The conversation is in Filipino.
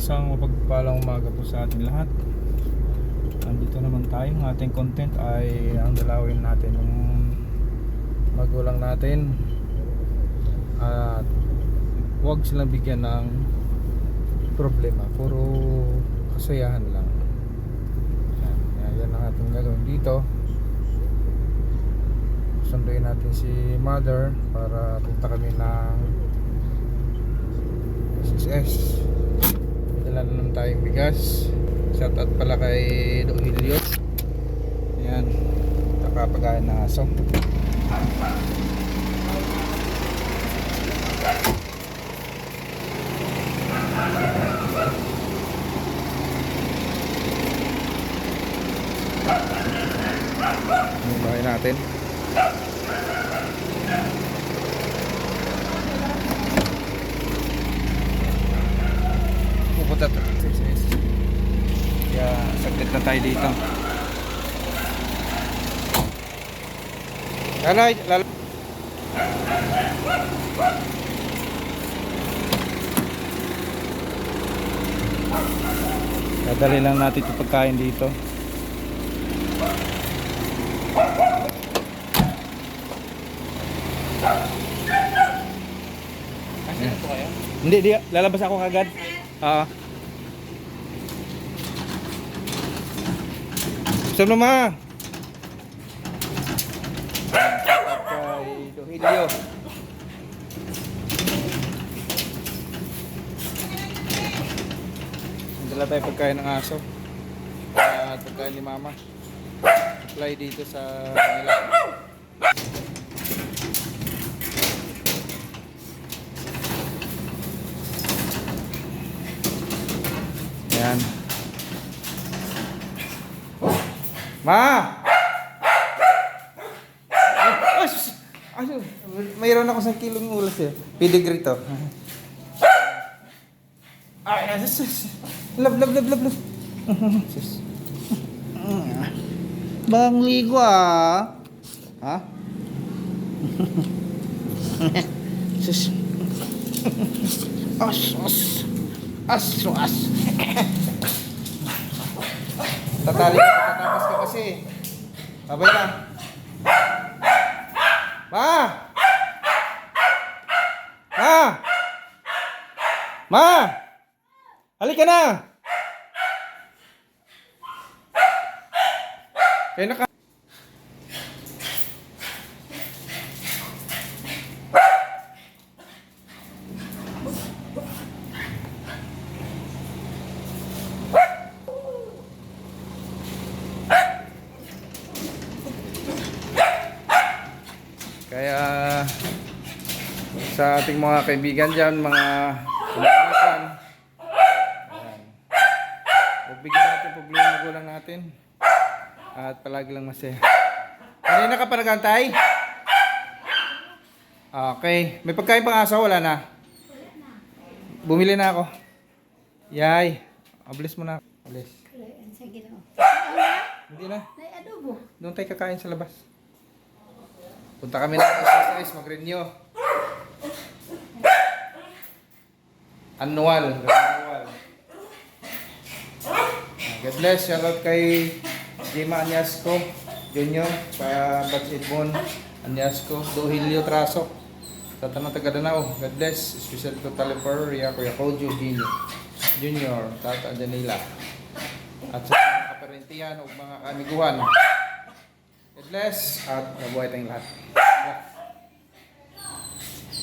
Isang mapagpalang umaga po sa ating lahat. Andito naman tayo. Ang ating content ay ang dalawin natin yung magulang natin. At huwag silang bigyan ng problema. Puro kasayahan lang. Yan, yan ang ating gagawin dito. Sunduin natin si mother para punta kami ng SSS. Naman tayong bigas. Shout out pala kay Dohilio. Ayan. Nakapagayan na aso. Yung bahay natin. Pupunta to. Kaya saglit na tayo dito. Lalay, lalay. Dadali lang natin ito pagkain dito. Kayo? Hindi, di, lalabas ako kagad. Oo. Gusto mo ma? Kay Dohilio. Dala tayo pagkain ng aso. At pagkain ni mama. Apply dito sa Manila. Ma! Ay! Ay, mayroon ako sa kilong ulas eh. Pedigree to. Ay, sus! sus. Love, love, love, love, love. Sus. Bang ligo ah. Ha? sus. As, as. As, as. Tatali ka, tatakas ka kasi. Babay na. Ma! Ma! Ma! Halika na! Kaya naka... Kaya sa ating mga kaibigan dyan, mga kumakasan, ayan. Pagbigyan natin problema ng magulang natin. At palagi lang masaya. Kanina ka pa nagantay? Okay. May pagkain pang aso? Wala na? Bumili na ako. Yay. Abilis mo na. Alis. Sige na. Hindi na. Nay adobo. Doon tayo kakain sa labas. Punta kami ng exercise, mag-renew. Annual. Annual. Ah, God bless. Shoutout kay Jima Anyasco Junior sa Batsidmon Anyasco Dohilio Traso sa tanang taga Danao. God bless. Especially to Taliper, Ria Kuya Kojo Junior. Junior, Tata Danila. At sa mga kaparentiyan o mga kamiguhan. God bless at mabuhay tayong lahat. Yeah.